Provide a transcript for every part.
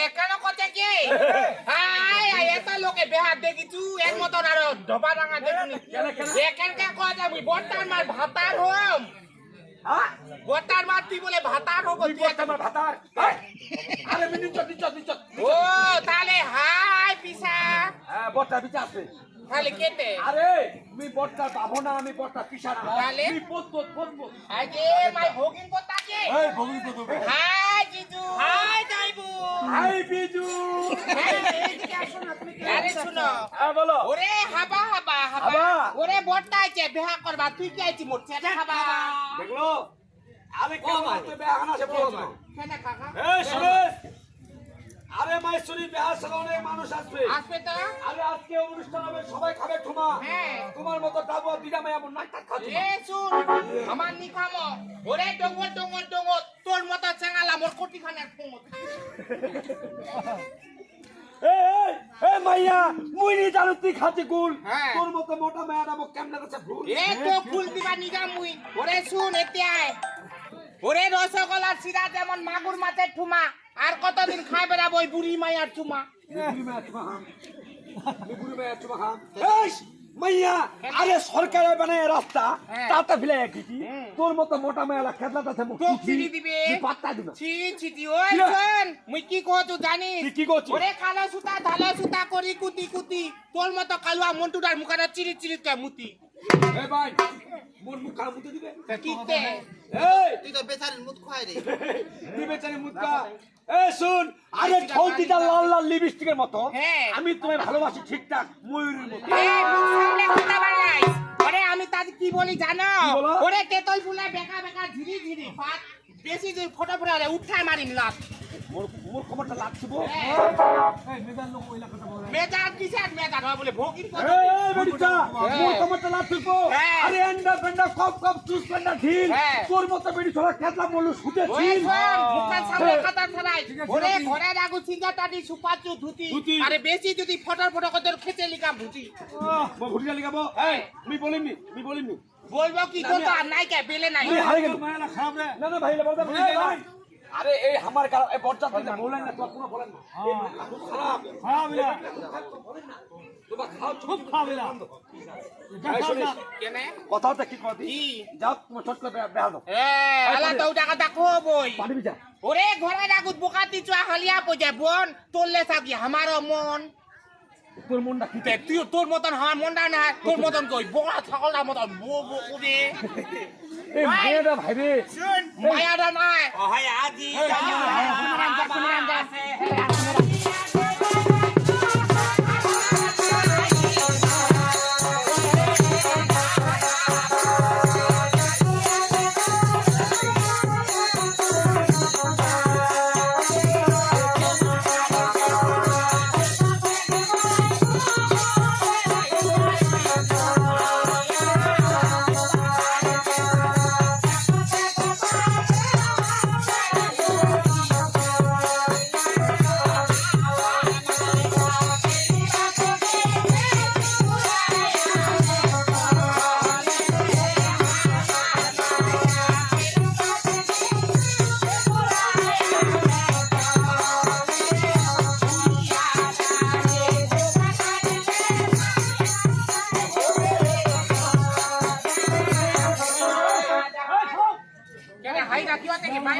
এখানে কথা কি? হাই আই এটা লোকে বেহাত দেখিছু এক মতন আর ডবা ডাঙা দেখুনি এখানকার কথা আমি বটটার মার ভাতার হম। হ্যাঁ? মার তুই বলে? ভাতার ভাতার? আরে ও তাহলে হাই পিসা। হ্যাঁ আছে। তাহলে কেতে আরে! আমি পাবো না আমি বটটা পিছা না তাহলে? পত পত পত পত আগে মাই হোগিন কথা কি এই ভগবি পত হাই জিজু। হাই যাইবু হাই বিজু। আরে শুনো। হ্যাঁ বলো। ওরে হাবা হাবা হাবা। হাবা। ওরে বটটা আইছে বিয়া করবা। তুই কি আইছি মোর ছেলে? হাবা। দেখল? আরে বলো এই সুরেশ আরে মাইসুরি বেহার মানুষ আসবে। আসবে তো। আরে আজকে অনুষ্ঠান হবে সবাই খাবে ঠুমা। হ্যাঁ। তোমার মতো দিদা এ শুন আমার নিখামো ওরে ডঙ্গর ডঙ্গর ডঙ্গর তোর মতো চেঙ্গালা মোর কোটি খানের ফোঁত এই এই এই মাইয়া মুই নি জানো তুই গুল হ্যাঁ। তোর মতো মোটা মায়া ডাবো কেমনে কাছে ভুল? এ তো ফুল দিবা নিগা মুই। ওরে শুন এতিয়াই। ওরে রসগোল্লার সিরা যেমন মাগুর মাছের ঠুমা আর কতদিন খাই বেড়াবো ওই বুড়ি মায়ার চুমা। বুড়ি মায়ার চুমা খাম বুড়ি মায়ার চুমা খাম এই! মাইয়া আরে সরকারে বানায় রাস্তা হ্যাঁ। তাতে ফেলে একই তোর মতো মোটা মায়া খেতলা তাতে মুখ দিবে। পাত্তা দিবে ছি ছি ছি ওই শোন মুই কি তুই কি করছিস? ওরে কালো সুতা ধালো সুতা করি কুতি কুতি। তোর মতো কালুয়া মন্টুটার মুখাটা চিরি চিরি কে মুতি? ভাই মোর মুখ দিবে? এই! তুই তো বেচারির মুখ রে। শুন আরে লাল লাল লিপস্টিকের মতো। হ্যাঁ। আমি তোমায় ভালোবাসি ঠিকঠাক ময়ূরের মতো। সামনে কথা বাড়াইস ওরে আমি তাদের কি বলি জানো? বলো? ওরে তেতল ফুলে বেকা বেকা ঝিরি ঝিরি। বেশি ফটো ফটো উঠায় মারিম লাভ মোর মোর খবরটা লাগছে বো হ্যাঁ। এই মেজার লোক ওইলা কথা বলে মেজার কিসের মেজার হয় বলে ভোগিন এই এই বেটিটা মোর খবরটা লাগছে বো হ্যাঁ। আরে এন্ডা পেন্ডা কপ কপ চুস পেন্ডা ঢিল হ্যাঁ। তোর মতো বেটি ছড়া খেতলা মলু শুতে ওরে ছিল শোন, সামনে হ্যাঁ। কথা ছড়াই। ওরে ঠিক আছে। ঘরের আগু সিঙ্গাটাটি সুপাচু ধুতি। ধুতি। আরে বেশি যদি ফটার ফটো করে খেতে লিখা ভুতি। মো ভুটিয়া লিখাবো এই আমি বলিনি আমি বলিনি বলব কি কথা আর নাই কে বেলে নাই হারে গেল না না ভাই বলতে ভাই আরে এই আমার দিলে বলেন না তোর কোনো বলেন না। খুব খারাপ। খারাপ না। তোমার খাও খাবে না কেনে? কথাটা কি কথা কি? যাও তোমার ছোট করে বেহা দাও। এ আলা তো টাকা দেখো বই। পানি বিজা ওরে ঘরের আগুত বোকাতি চুয়া হালিয়া পজে বোন তোললে থাকি আমারও মন। তোর মনটা কি? তুই তোর মতন আমার মনটা না তোর মতন কই? বড়া ছাগলটার মতন বো বো করে এই মেয়েটা ভাই রে শুন মায়াটা নাই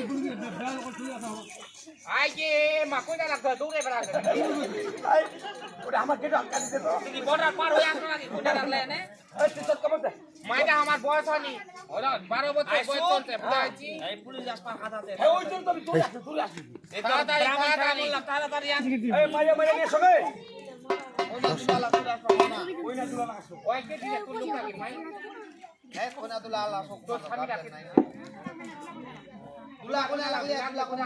হতে কি ভাই আই কে মা কইনা রাখতো দৌড়ে বেড়াতে এই, ওটা আমার গেটে আটকা দিতে দাও যদি বর্ডার পার হয়ে আসলো নাকি কইনা রাখলে নে এই তুই তোর খবর মাইটা আমার বয়স হয়নি ওরা বারো বছর বয়স চলছে বুঝাইছি এই ওই জন্য তো তোর আসছি তাড়াতাড়ি তাড়াতাড়ি এই মাইয়া মাইয়া নিয়ে সঙ্গে ওই না দুলা লাগাছো ওই কে দিলে তুই লোক নাকি মাই কোনা তুলা আল্লাহ সব তোর স্বামী রাখি তোলা কোনে লাগলি তোলা কোনে